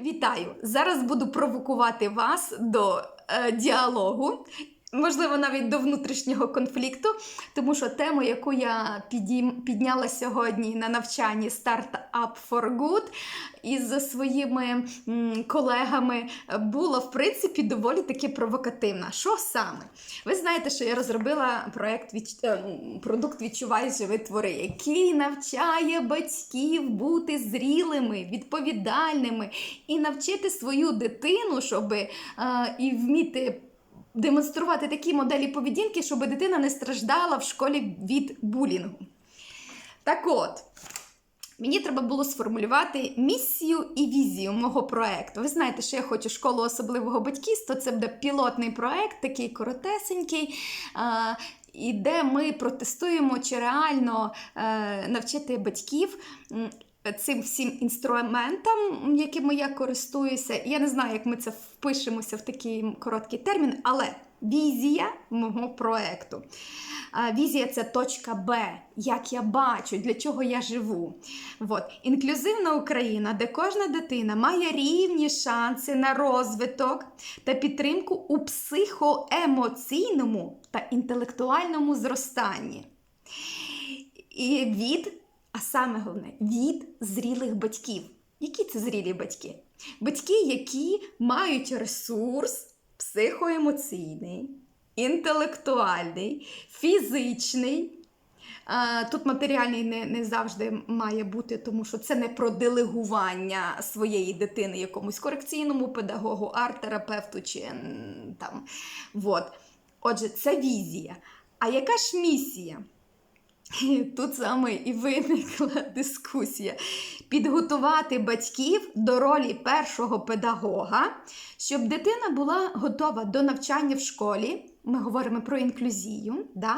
Вітаю! Зараз буду провокувати вас до е, діалогу, можливо, навіть до внутрішнього конфлікту, тому що тему, яку я підняла сьогодні на навчанні Startup for Good із своїми колегами, була в принципі доволі таки провокативна. Що саме? Ви знаєте, що я розробила проект від... е, продукт Відчувай живи твори, який навчає батьків бути зрілими, відповідальними і навчити свою дитину, щоб е, і вміти. Демонструвати такі моделі поведінки, щоб дитина не страждала в школі від булінгу. Так от, мені треба було сформулювати місію і візію мого проекту. Ви знаєте, що я хочу школу особливого батьківства. Це буде пілотний проект, такий коротесенький. І де ми протестуємо, чи реально е, навчити батьків цим всім інструментам, якими я користуюся. Я не знаю, як ми це впишемося в такий короткий термін, але візія мого проекту. А, Візія це точка Б, як я бачу, для чого я живу. От. Інклюзивна Україна, де кожна дитина має рівні шанси на розвиток та підтримку у психоемоційному та інтелектуальному зростанні. І від, а саме головне, від зрілих батьків. Які це зрілі батьки? Батьки, які мають ресурс психоемоційний, інтелектуальний, фізичний. Тут матеріальний не, не завжди має бути, тому що це не про делегування своєї дитини якомусь корекційному педагогу, арт-терапевту чи там. Вот. Отже, це візія. А яка ж місія? Тут саме і виникла дискусія. Підготувати батьків до ролі першого педагога, щоб дитина була готова до навчання в школі. Ми говоримо про інклюзію, да?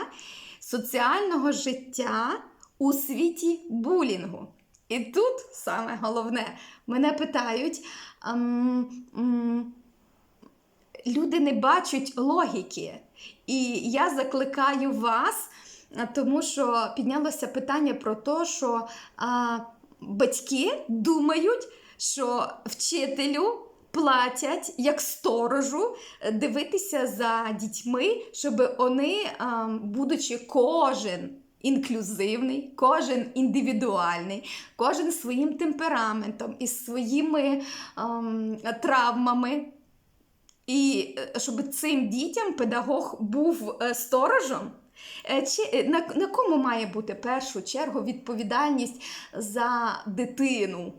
соціального життя у світі булінгу. І тут саме головне, мене питають. люди не бачать логіки. І я закликаю вас, тому що піднялося питання про те, що а, батьки думають, що вчителю платять як сторожу е, дивитися за дітьми, щоб вони, будучи кожен. Інклюзивний, кожен індивідуальний, кожен своїм темпераментом і своїми ем, травмами, і е, щоб цим дітям педагог був е, сторожем. Е, Чи е, на, на кому має бути першу чергу відповідальність за дитину?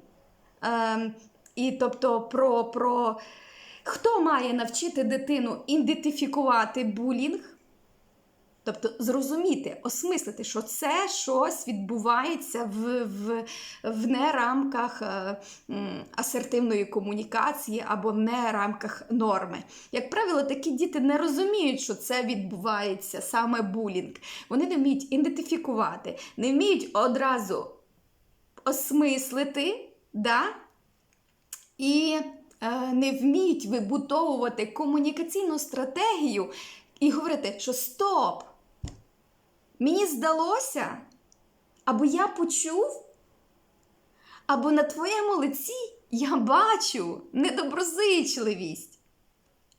Е, і тобто про, про хто має навчити дитину ідентифікувати булінг? Тобто зрозуміти, осмислити, що це щось відбувається в, в, в не рамках е, асертивної комунікації або в не рамках норми. Як правило, такі діти не розуміють, що це відбувається саме булінг. Вони не вміють ідентифікувати, не вміють одразу осмислити, да? і е, не вміють вибудовувати комунікаційну стратегію і говорити, що стоп! Мені здалося, або я почув, або на твоєму лиці я бачу недоброзичливість.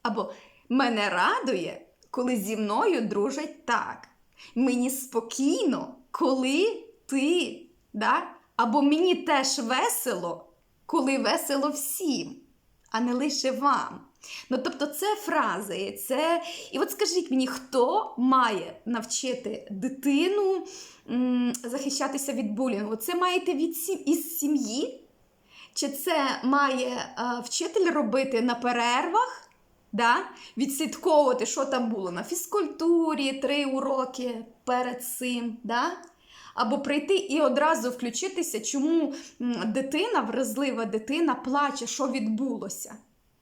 Або мене радує, коли зі мною дружать так. Мені спокійно, коли ти, да? або мені теж весело, коли весело всім, а не лише вам. Ну, тобто, це фрази, це. І от скажіть мені, хто має навчити дитину захищатися від булінгу? Це маєте від сім... із сім'ї? Чи це має е, вчитель робити на перервах? Да? Відслідковувати, що там було на фізкультурі, три уроки перед цим. Да? Або прийти і одразу включитися, чому дитина, вразлива дитина, плаче, що відбулося.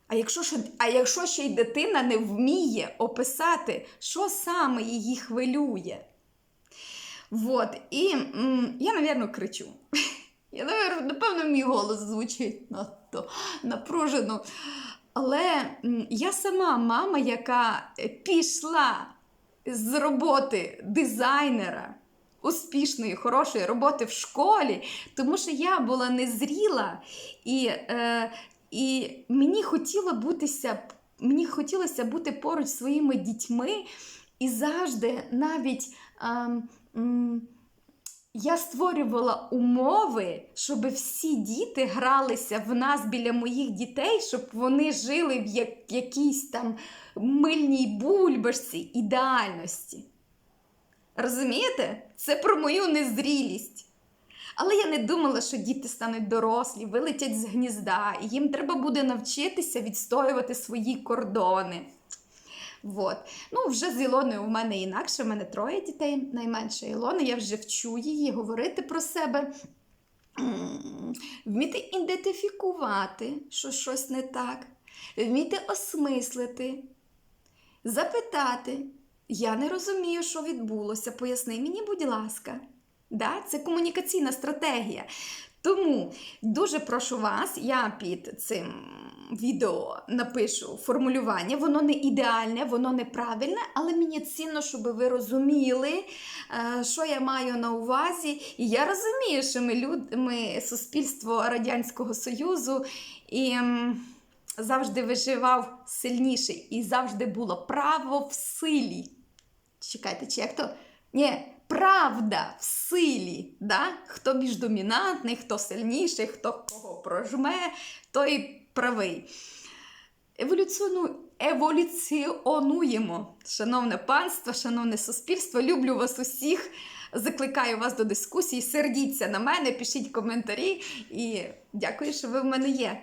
А якщо, ж- а якщо ще й дитина не вміє описати, що саме її хвилює. Вот. І м, я, напевно, кричу. Я, напевно, мій голос звучить надто напружено. Але м, я сама мама, яка пішла з роботи дизайнера, успішної, хорошої роботи в школі, тому що я була незріла і. Е, І мені хотіло бутися, мені хотілося бути поруч своїми дітьми, і завжди навіть ем, м, я створювала умови, щоб всі діти гралися в нас біля моїх дітей, щоб вони жили в як- якійсь там мильній бульбашці ідеальності. Розумієте? Це про мою незрілість. Але я не думала, що діти стануть дорослі, вилетять з гнізда, і їм треба буде навчитися відстоювати свої кордони. Вот. Ну, вже з Ілоною у мене інакше, у мене троє дітей, найменше Ілона, я вже вчу її говорити про себе, вміти ідентифікувати, що щось не так, вміти осмислити, запитати. Я не розумію, що відбулося. Поясни мені, будь ласка. Да? Це комунікаційна стратегія. Тому дуже прошу вас, я під цим відео напишу формулювання. Воно не ідеальне, воно неправильне, але мені цінно, щоб ви розуміли, е, що я маю на увазі. І я розумію, що ми люд, ми суспільство Радянського Союзу і. Завжди виживав сильніший і завжди було право в силі. Чекайте, чи як то? Ні, правда в силі. Да? Хто більш домінантний, хто сильніший, хто кого прожме, той правий. Еволюціону... Еволюціонуємо, шановне панство, шановне суспільство. Люблю вас усіх. Закликаю вас до дискусії. Сердіться на мене, пишіть коментарі і дякую, що ви в мене є.